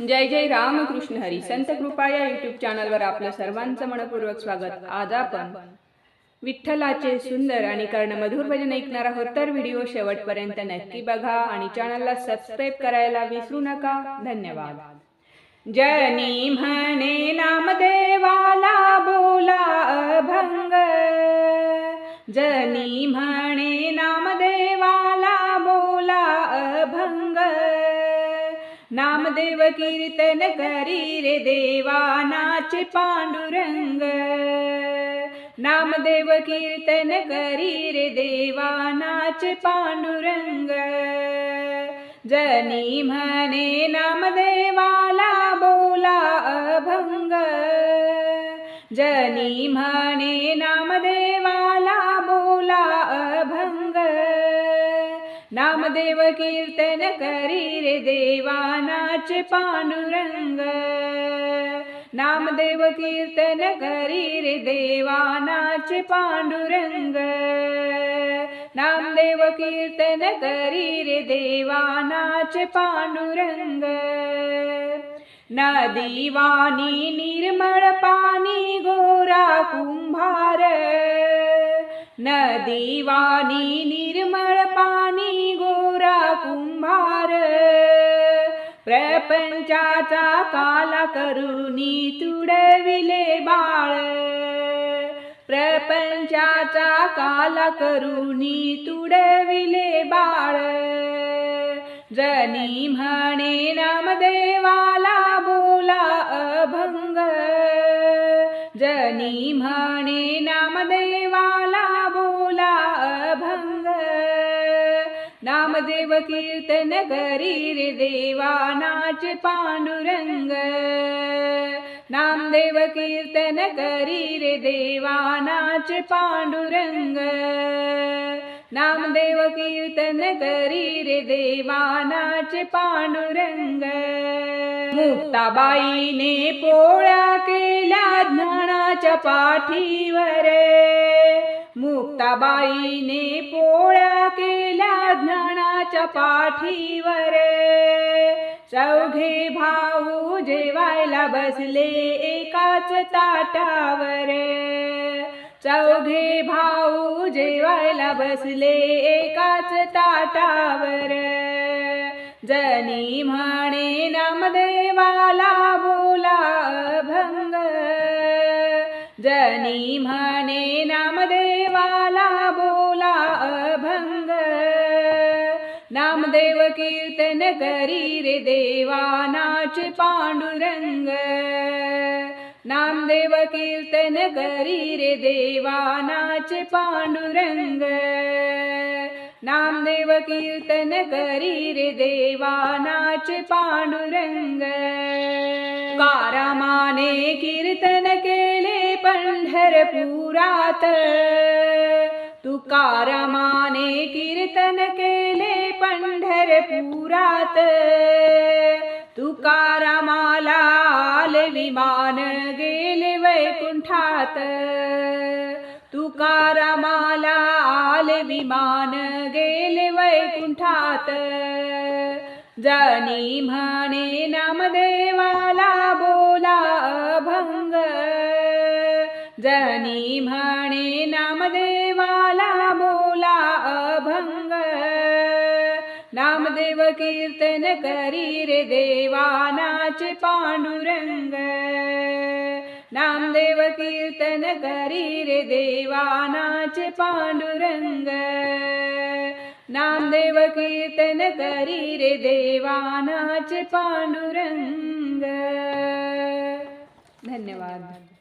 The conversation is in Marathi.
जय जय रामकृष्ण हरी. संत कृपा या युट्यूब चॅनलवर आपलं सर्वांचं मनपूर्वक स्वागत. आज आपण विठ्ठलाचे सुंदर आणि कर्णमधुर भजन ऐकणार आहोत. तर व्हिडिओ शेवटपर्यंत नक्की बघा आणि चॅनलला सबस्क्राईब करायला विसरू नका. धन्यवाद. जनी म्हणे नामदेवाला बोला अभंग. जनी म्हणे देव कीर्तन करी रे देवा नाचे पांडुरंग। नामदेव कीर्तन करी रे देवा नाचे पांडुरंग। जनी म्हणे नामदेवाला बोला अभंग। जनी म्हणे नामदेव नामदेव कीर्तन करी रे देवा नाच पांडुरंग. नामदेव कीर्तन करी रे देवा नाच पांडुरंग. नामदेव कीर्तन करी रे देवा नाच पांडुरंग नदीवानी निर्मळ पाणी गोरा कुंभार. नदीवानी निर्मळ पाणी गोरा कुंभार. प्रपंचाचा काला करुणी तुडविले बाळ. प्रपंचाचा काला करुणी तुडविले बाळ. जनी म्हणे नामदेवाला बोला अभंग. जनी म्हणे नामदेव कीर्तन करी देवा नाच पांडुरंग. नामदेव कीर्तन करी देवा नाच पांडुरंग. नामदेव कीर्तन करी देवा नाच पांडुरंग. मुक्ताबाईने पोळ्या केल्या ज्ञानाच्या पाठीवर. मुक्ताबाईने पोळ्या केल्या ज्ञानाच्या पाठीवर. चौघे भाऊ जेवायला बसले एकाच ताटावर. चौघे भाऊ जेवायला बसले एकाच ताटावर. जनी म्हणे नामदेवाला जनी म्हणे नामदेवाला बोला अभंग. नामदेव कीर्तन करी रे देवा नाच पांडुरंग. नामदेव कीर्तन करी रे देवा नाच पांडुरंग. नामदेव कीर्तन करी रे देवा नाच पांडुरंग. कारामाने कीर्तन केले पंढरपुरात तुकारामाने कीर्तन केले पंढरपुरात। तुकारामाला विमान गेले वैकुंठात। तुकारामाला आले विमान गेले वैकुंठात। जनी म्हणे नामदेवाला बोला जनी म्हणे नामदेवाला बोला अभंग. नामदेव कीर्तन करी रे देवा पांडुरंग. नामदेव कीर्तन करी रे देवा पांडुरंग. नामदेव कीर्तन करी रे देवा पांडुरंग. धन्यवाद.